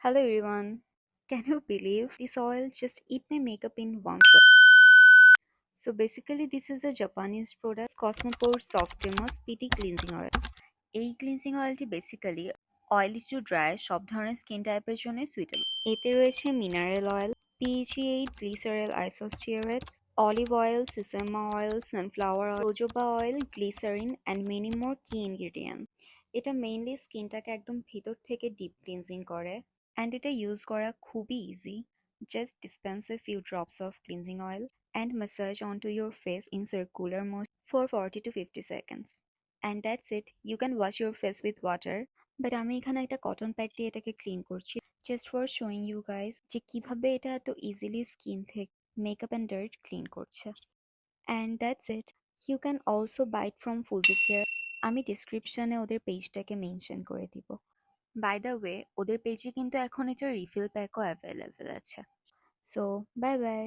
Hello, everyone. Can you believe this oil just eat my makeup in one swap? So, basically, this is a Japanese product Cosmopore Softimos PT Cleansing Oil. এই cleansing অয়েলটি basically oily to dry সব ধরনের skin টাইপের জন্য suitable এতে রয়েছে mineral oil PEG eight glyceryl isostearate olive oil sesame oil sunflower oil jojoba oil glycerin and many more key ingredient এটা mainly স্কিনটাকে একদম ভিতর থেকে ডিপ ক্লিনজিং করে অ্যান্ড এটা ইউজ করা খুবই easy just dispense a few drops of cleansing oil and massage onto your face in circular motion for 40 to 50 seconds. And that's it. You can wash your face with water. But আমি এখানে একটা cotton pad দিয়ে এটাকে clean করছি just for showing you guys যে কীভাবে এটা এত ইজিলি স্কিন থেকে মেকআপ অ্যান্ড ডার্ট ক্লিন করছে and that's it you can also buy it from Fuji care আমি ডিসক্রিপশনে ওদের পেজটাকে মেনশন করে দিব বাই দ্য ওয়ে ওদের পেজে কিন্তু এখন এটার রিফিল প্যাকও অ্যাভেলেবেল আছে। So bye bye